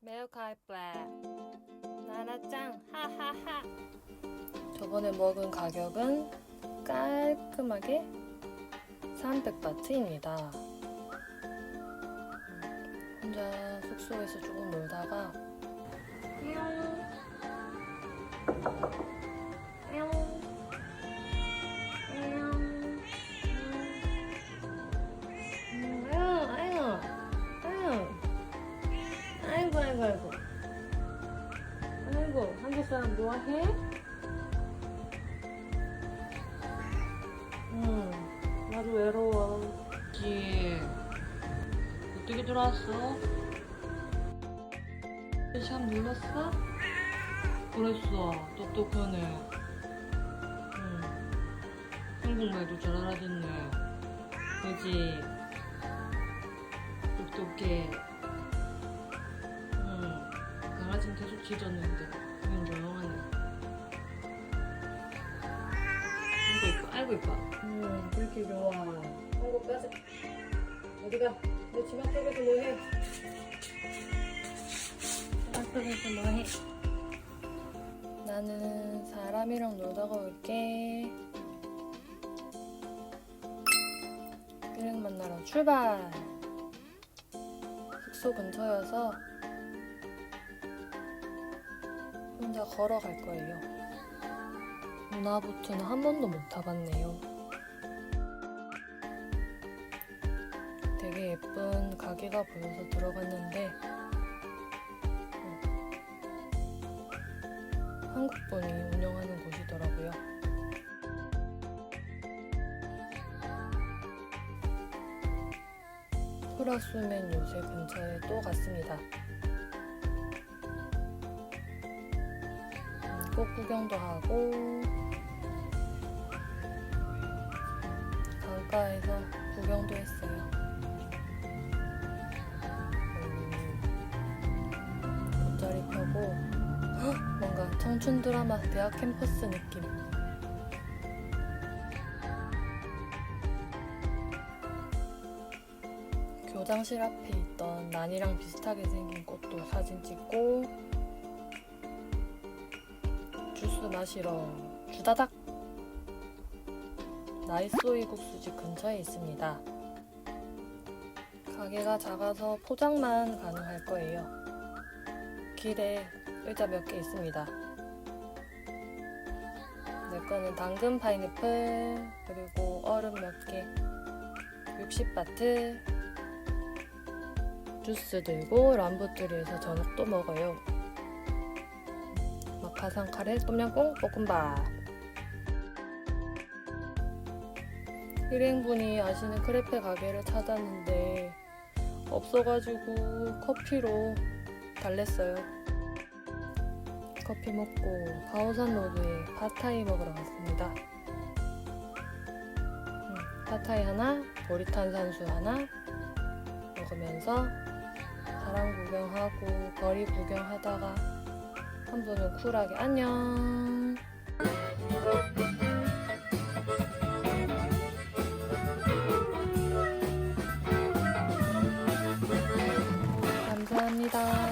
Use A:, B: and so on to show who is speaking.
A: 메어카이 블랙 나나짱 하하하. 저번에 먹은 가격은 깔끔하게 300바트입니다. 혼자 숙소에서 조금 놀다가 음, 아이고 아이고 아이고 한국 사람 좋아해? 응 나도 외로워. 지 어떻게 들어왔어? 샵 눌렀어? 그랬어 똑똑하네. 응. 한국말도 잘 알아듣네. 그지? 똑똑해 짖었는데 그냥 조용하네. 아이고 이뻐 아이고 이뻐. 응 그렇게 좋아. 한국 가자 어디가? 너 집 앞쪽에서 뭐해? 집 앞쪽에서 뭐해? 나는 사람이랑 놀다가 올게. 일행 만나러 출발. 숙소 근처여서 혼자 걸어갈 거예요. 문화부트는 한 번도 못 타봤네요. 되게 예쁜 가게가 보여서 들어갔는데 음, 한국분이 운영하는 곳이더라고요. 소라수면 요새 근처에 또 갔습니다. 꽃 구경도 하고 강가에서 구경도 했어요. 음, 돗자리 펴고 헉, 뭔가 청춘 드라마 대학 캠퍼스 느낌. 교장실 앞에 있던 난이랑 비슷하게 생긴 꽃도 사진 찍고 주스 마시러 주다닥 나이소이 국수집 근처에 있습니다. 가게가 작아서 포장만 가능할 거예요. 길에 의자 몇 개 있습니다. 내 거는 당근 파인애플 그리고 얼음 몇 개, 60바트 주스 들고 람부트리에서 저녁도 먹어요. 마카상 카레 똠양꿍 볶음밥. 일행분이 아시는 크레페 가게를 찾았는데 없어가지고 커피로 달랬어요. 커피 먹고 가오산 로드에 팟타이 먹으러 갔습니다. 음, 팟타이 하나, 보리탄 산수 하나 먹으면서 사람 구경하고 거리 구경하다가 한 분은 쿨하게 안녕. 감사합니다.